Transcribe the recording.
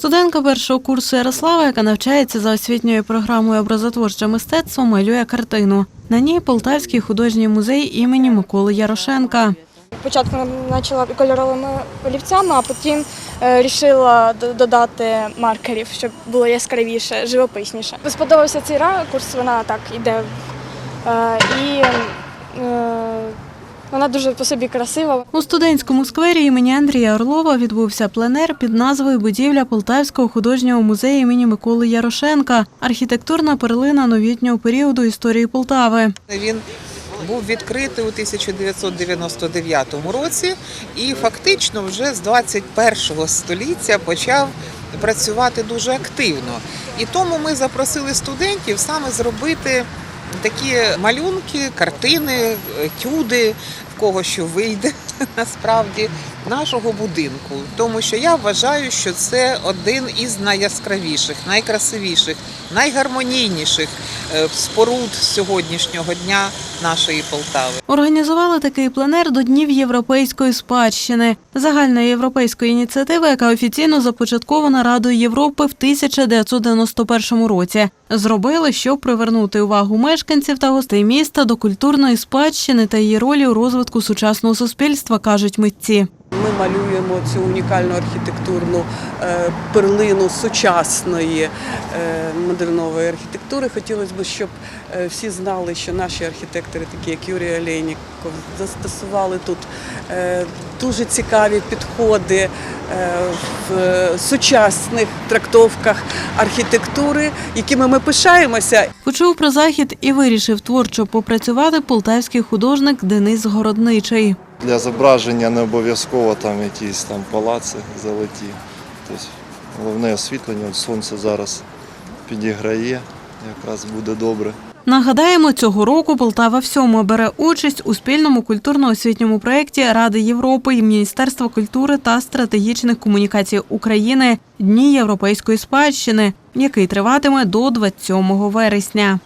Студентка першого курсу Ярослава, яка навчається за освітньою програмою образотворче мистецтво, малює картину. На ній Полтавський художній музей імені Миколи Ярошенка. Спочатку почала кольоровими олівцями, а потім вирішила додати маркерів, щоб було яскравіше, живописніше. Сподобався цей ракурс, вона так іде. Е, І е, вона дуже по собі красива. У студентському сквері імені Андрія Орлова відбувся пленер під назвою Будівля Полтавського художнього музею імені Миколи Ярошенка. Архітектурна перлина новітнього періоду історії Полтави. Він був відкритий у 1999 році і фактично вже з 21 століття почав працювати дуже активно. І тому ми запросили студентів саме зробити такі малюнки, картини, етюди, в кого що вийде насправді нашого будинку. Тому що я вважаю, що це один із найяскравіших, найкрасивіших, найгармонійніших е, споруд сьогоднішнього дня нашої Полтави. Організували такий пленер до Днів європейської спадщини, загальної європейської ініціативи, яка офіційно започаткована Радою Європи в 1991 році. Зробили, щоб привернути увагу мешканців та гостей міста до культурної спадщини та її ролі у розвитку сучасного суспільства, кажуть митці. Малюємо цю унікальну архітектурну е, перлину сучасної е, модернової архітектури. Хотілося б, щоб е, всі знали, що наші архітектори, такі як Юрій Олейніков, застосували тут дуже цікаві підходи в сучасних трактовках архітектури, якими ми пишаємося. Почув про захід і вирішив творчо попрацювати полтавський художник Денис Городничий. Для зображення не обов'язково там якісь там палаци золоті. Тобто головне освітлення, сонце зараз підіграє, якраз буде добре. Нагадаємо, цього року Полтава всьому бере участь у спільному культурно-освітньому проєкті Ради Європи і Міністерства культури та стратегічних комунікацій України Дні європейської спадщини, який триватиме до 27 вересня.